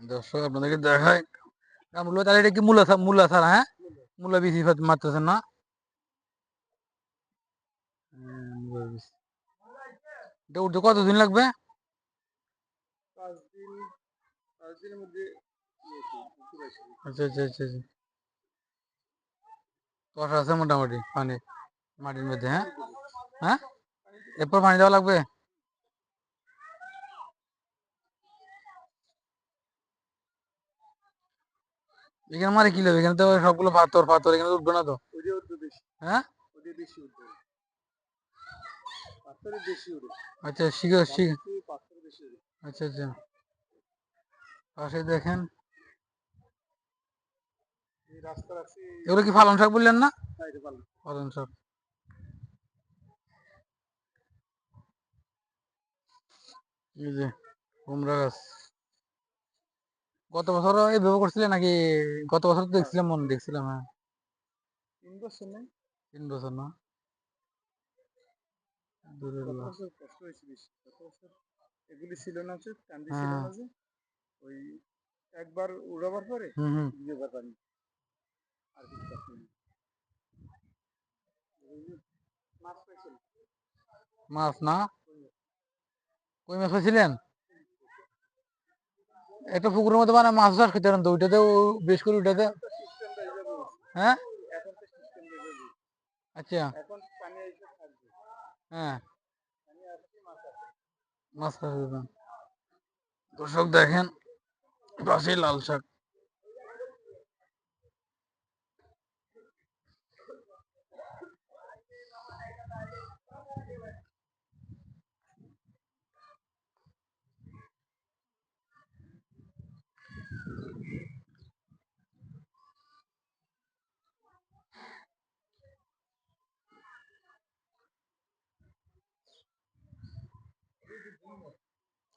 দর্শক আপনাদেরকে দেখায় আমরা বলব তাহলে এটা কি মূলা ছাড়া মূলা ছাড়া হ্যাঁ? মূলা বিচি মারতেছেন না? হ্যাঁ, মূলার বীজ। এটা উঠতে কতদিন লাগবে? পাঁচ দিন পাঁচ দিনের মধ্যে ইয়ে কি, পুকুর আসবে। আচ্ছা আচ্ছা আচ্ছা আচ্ছা। কষা আছে মোটামুটি পানি মাটির মধ্যে হ্যাঁ? হ্যাঁ? এরপর পানি দেওয়া লাগবে? এখানে মারে কি এখানে তো সবগুলো পাথর পাথর এখানে উঠবে না তো? হ্যাঁ? আচ্ছা শিখে আচ্ছা আচ্ছা। পাশে দেখেন। এগুলো কি পালং শাক বললেন না? সাইডে পাল্লা পালং শাক। এই যে কুমড়া গাছ। গত বছর এইভাবে করছিলেন নাকি গত বছর তো দেখছিলাম মনে দেখছিলাম হ্যাঁ। তিন বছর নেই তিন বছর না? কষ্ট হয়েছে বেশি। গত বছর এগুলি ছিল না যে কান্দি হ্যাঁ। ছিল না যে ওই একবার উড়াবার পরে দ্বিতীয়বার পানি। আর কিছু মাছ না? কই মাছ পাইছিলেন? একটা পুকুরের মধ্যে মানে মাছ চাষ খেতে পারেন তো ওইটাতে বেশ করে ওইটাতে। হ্যাঁ? আচ্ছা। হ্যাঁ। মাছ দর্শক দেখেন, পাশেই লাল শাক।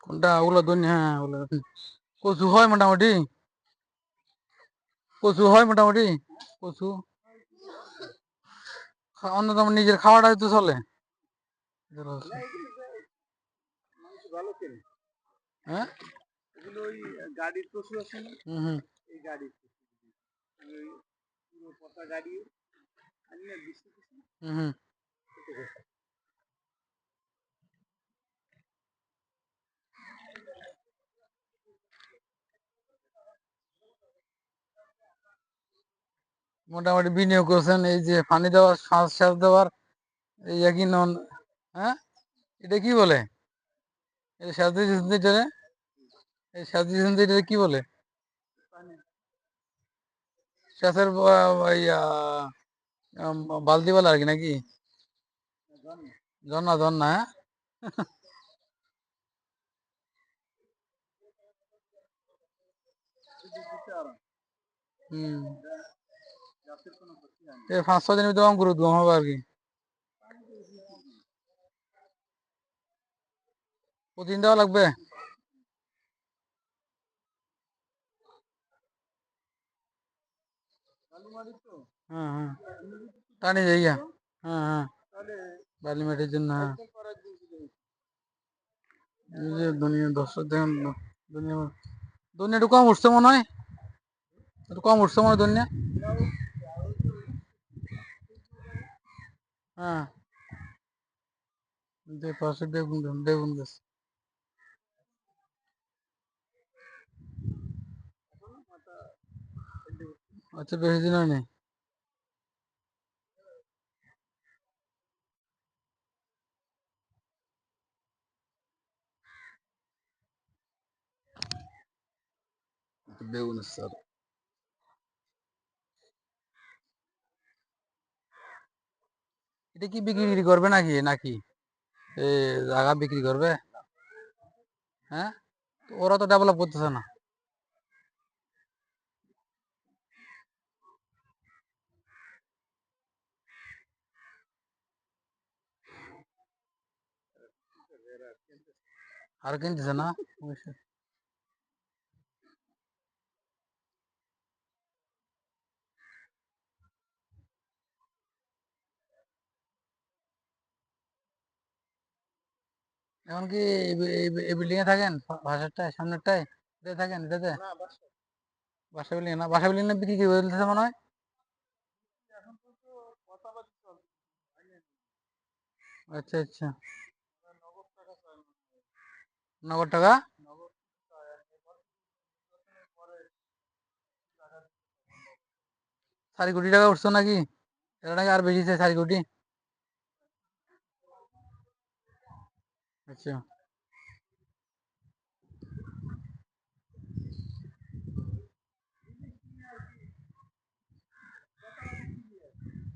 কোনটা? ওগুলো ধন্য হ্যাঁ ওগুলো কচু হয় মোটামুটি। কচু হয় মোটামুটি, কচু। আমার নিজের খাওয়াটা তো চলে। হ্যাঁ? মোটামুটি বিনিয়োগ করছেন, এই যে পানি দেওয়ার শ্বাস শ্বাস দেওয়ার, এই একই নন হ্যাঁ? এটা কি বলে? এই যে কি বলে? শ্বাসের বালতি বলে আর কি নাকি? ঝর্ণা ঝর্ণা হ্যাঁ? হুম গাছের কোনো ক্ষতি হয় না এই পাঁচ ছয় দিনের ভিতরে অঙ্কুর উদ্গম হবে আর কি। প্রতিদিন দেওয়া লাগবে। তো হ্যাঁ হ্যাঁ টানি যাইয়া হ্যাঁ হ্যাঁ বালি মাটির জন্য হ্যাঁ। দুনিয়া দর্শক দেখেন দুনিয়া। দুনিয়া একটু কম উঠছে মনে হয়। একটু কম উঠছে মনে হয় দুনিয়া। হ্যাঁ যে পাশে বেগুন গাছ বেগুন গাছ আচ্ছা বেশি দিন হয়নি বেগুন স্যার এটা কি বিক্রি করবে নাকি নাকি? এ জায়গা বিক্রি করবে? হ্যাঁ? ওরা তো ডেভেলপ করতেছে না। আর কিনতেছে না? অবশ্যই। এখন কি এই বিল্ডিং এ থাকেন বাসারটায় সামনেরটায় এটাতে থাকেন এটাতে? না বাসা বাসা বিল্ডিং না? বাসা বিল্ডিং না বিক্রি কি বলতেছে মনে হয়? আচ্ছা আচ্ছা। নগদ টাকা চারি কোটি টাকা উঠছো নাকি? এটা নাকি আর বেশি চাই চারি কোটি? আচ্ছা।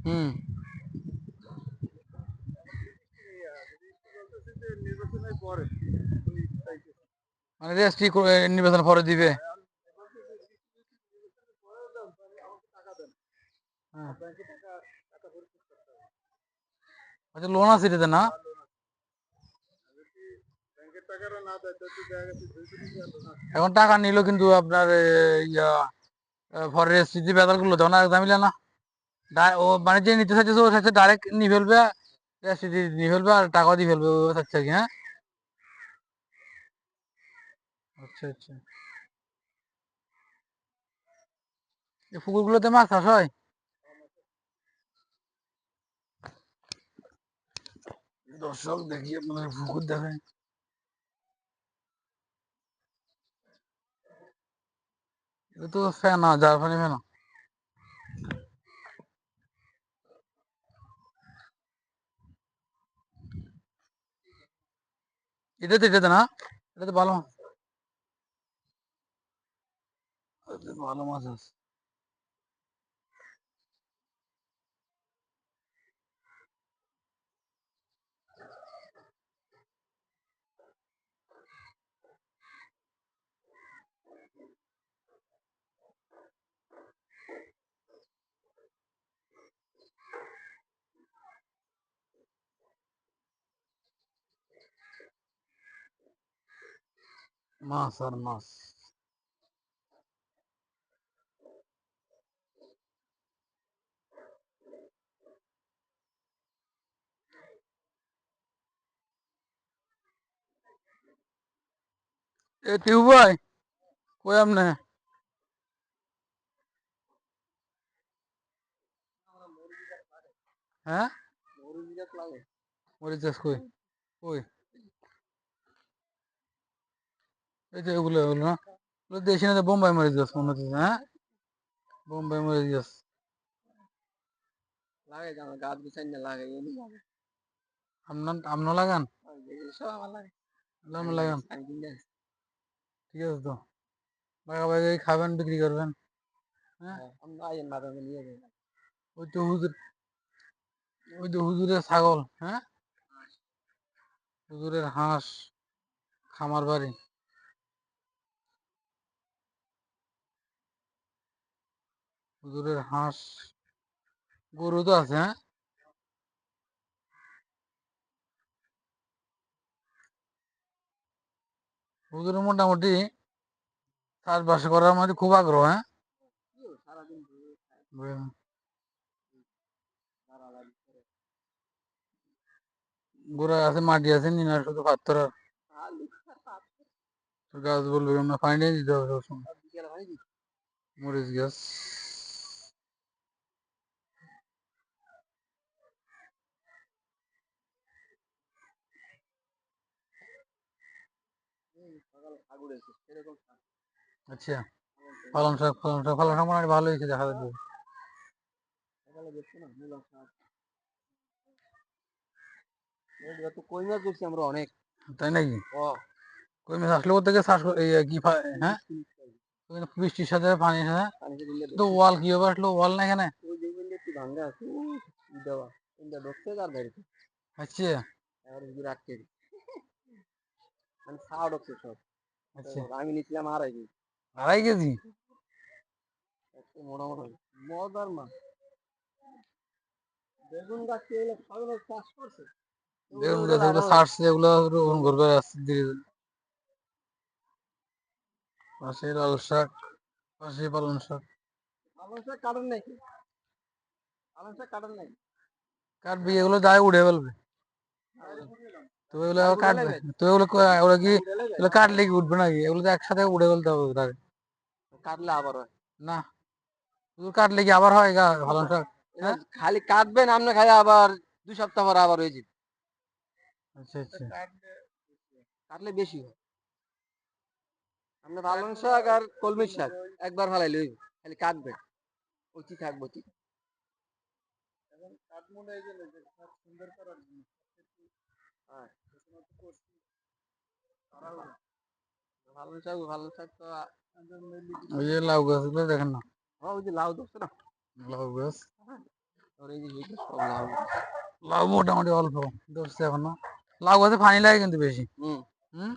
হুম। মানে রেজিস্ট্রি নির্বাচন পরে দিবে। হ্যাঁ। আচ্ছা লোন আছে এটাতে না আর লোন আছে। আর যদি ব্যাংকের টাকাটা না দেয় তাহলে দেখা গেছে দুই কোটি টাকা লোন আছে এখন টাকা নিল কিন্তু আপনার ইয়া পরে রেজিস্ট্রি বেতালগুলো তখন আর দামিলে না। ও মানে যে নিতে চাইছে, ও চাইছে ডাইরেক্ট নিয়ে ফেলবে রেজিস্ট্রি নিয়ে ফেলবে আর টাকা দিয়ে ফেলবে, ও চাচ্ছে কি হ্যাঁ? আচ্ছা আচ্ছা। এই পুকুরগুলোতে মাছ চাষ হয়? দর্শক, দেখি আপনাদের পুকুর দেখায়। এটা তো ফেনা যার ফেনে এটাতে এটাতে না এটাতে ভালো। মাছ ভালো মাছ আছে। মাছ আর মাছ এ টিউ ভাই কই আমনে হ্যাঁ মরিচ গাছ লাগে মরিচ চাষ কই কই এই যে এগুলো এগুলো না? এগুলো দেশি না বোম্বাই মরিচ গাছ মনে হচ্ছে হ্যাঁ? বোম্বাই মরিচ গাছ লাগে আমার গাছ না লাগে এমনি আপনার আপনার লাগান? সব আমার লাগে। লাগান। ঠিক আছে তো। বাগাই খাবেন বিক্রি করবেন হ্যাঁ? হ্যাঁ, আমরা আইন বাদামে নিয়ে যাই। ওই তো হুজুর ওই তো হুজুরের ছাগল হ্যাঁ? হুজুরের হাঁস খামার বাড়ি। হুজুরের হাঁস, গরু তো আছে হ্যাঁ হুজুরের মোটামুটি চাষবাস করার মধ্যে খুব আগ্রহ হ্যাঁ। গোড়া আছে, মাটি আছে, নিনার শুধু পাথর আর গাছ বলবে, আমরা পানি দিতে হবে সবসময়। মরিচ গাছ হুম, সকালে শাক উড়েছে, সেরকম শাক। আচ্ছা। পালং শাক পালং শাক পালং শাক মানে ভালো হয়েছে দেখা যাচ্ছে সকালে দেখছ না, মূলা শাক। এইগুলো তো কই মাছ ধরছি আমরা অনেক তাই নাকি? কই মাছ আসলে থেকে চাষ কি হ্যাঁ? বৃষ্টির সাথে পানির সাথে তো ওয়াল কীভাবে আসলো? ওয়াল না এখানে? ওই দেখবেন যে একটু ভাঙ্গা আছে দেওয়া ঢুকছে আর বাড়িতে। আচ্ছা। আর। মানে ছাড় ঢুকছে সব। আচ্ছা। আমি নিচ্ছিলাম আড়াই কেজি। আড়াই কেজি? একটু মোটামুটি। মজার মাছ। বেগুন গাছ এগুলো সবাই চাষ করছে? বেগুন গাছ এগুলো লাগানো এগুলো রোপণ করবে আস্তে ধীরে ধীরে। পাশে লাল শাক পাশে পালং শাক। পালং শাক কাটেন নাকি পালং শাক কাটেন নাকি কাটবি এগুলো যায় উড়ে ফেলবে? তো এগুলো আবার কাটবে তো এগুলো ক- এগুলো কি এগুলো কাটলে কি উঠবে নাকি? এগুলো তো একসাথে উড়ে ফেলতে হবে তাকে কাটলে আবার হয়। না। শুধু কাটলে কি আবার হয়? গা ভালো শাক এটা খালি কাটবেন আপনি খালি আবার দুই সপ্তাহ পর আবার হয়ে যাবে। আচ্ছা আচ্ছা। কাটলে বেশি হয়। আপনি পালং শাক আর কলমি শাক একবার ফালাইলে হইবে খালি কাটবেন ওই কি থাকব কি এখন কাঠমুন্ডা এই যে সুন্দর করার জন্য হ্যাঁ। শাক শাক তো ওই যে লাউ গাছগুলো দেখেন না? হ্যাঁ, ওই যে লাউ ধরছে না? লাউ গাছ? আর এই যে সব লাউ। লাউ মোটামুটি অল্প ধরছে এখনও। লাউ গাছে পানি লাগে কিন্তু বেশি। হুম। হুম?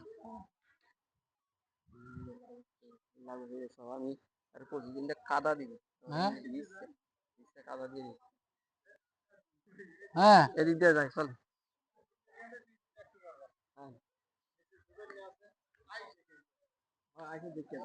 লাউ সব আমি আর প্রতিদিনটা কাদা দিব। হ্যাঁ? কাদা দিয়ে। হ্যাঁ? এদিক দিয়ে যাই চল হ্যাঁ আইসে দেখতে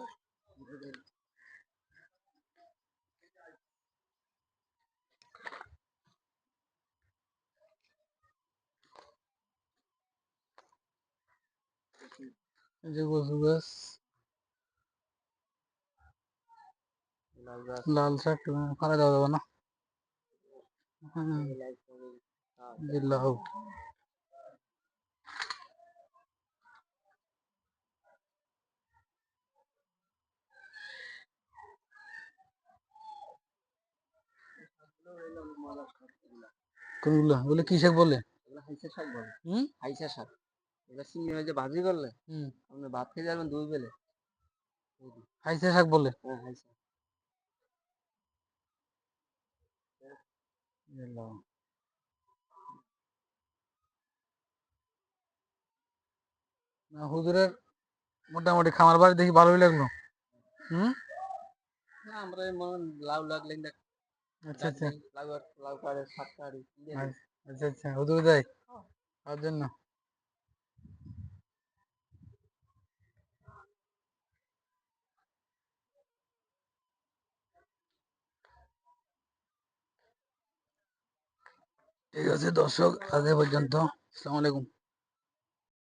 যে গাছ। লাল শাক ফালা দেওয়া যাবে না। হ্যাঁ। লাউ সবই। হ্যাঁ, যে লাউ কোনগুলো ওগুলো কি শাক বলে? হাইসা শাক বলে। হুম? হাইসা শাক। এগুলো চিংড়ি মাছ ভাজি করলে হুম। আপনি ভাত খেয়ে যাবেন দুই বেলে। হাইসে শাক বলে? হ্যাঁ হাইসা। না, হুজুরের মোটামুটি খামার বাড়ি দেখি ভালোই লাগল। হুম? না আমরা লাউ লাগলে দেখ আচ্ছা আচ্ছা। লাউ লাউ কাটে আচ্ছা আচ্ছা হুজুর দেয় তার জন্য। ঠিক আছে দর্শক আজ পর্যন্ত। আসসালামু আলাইকুম।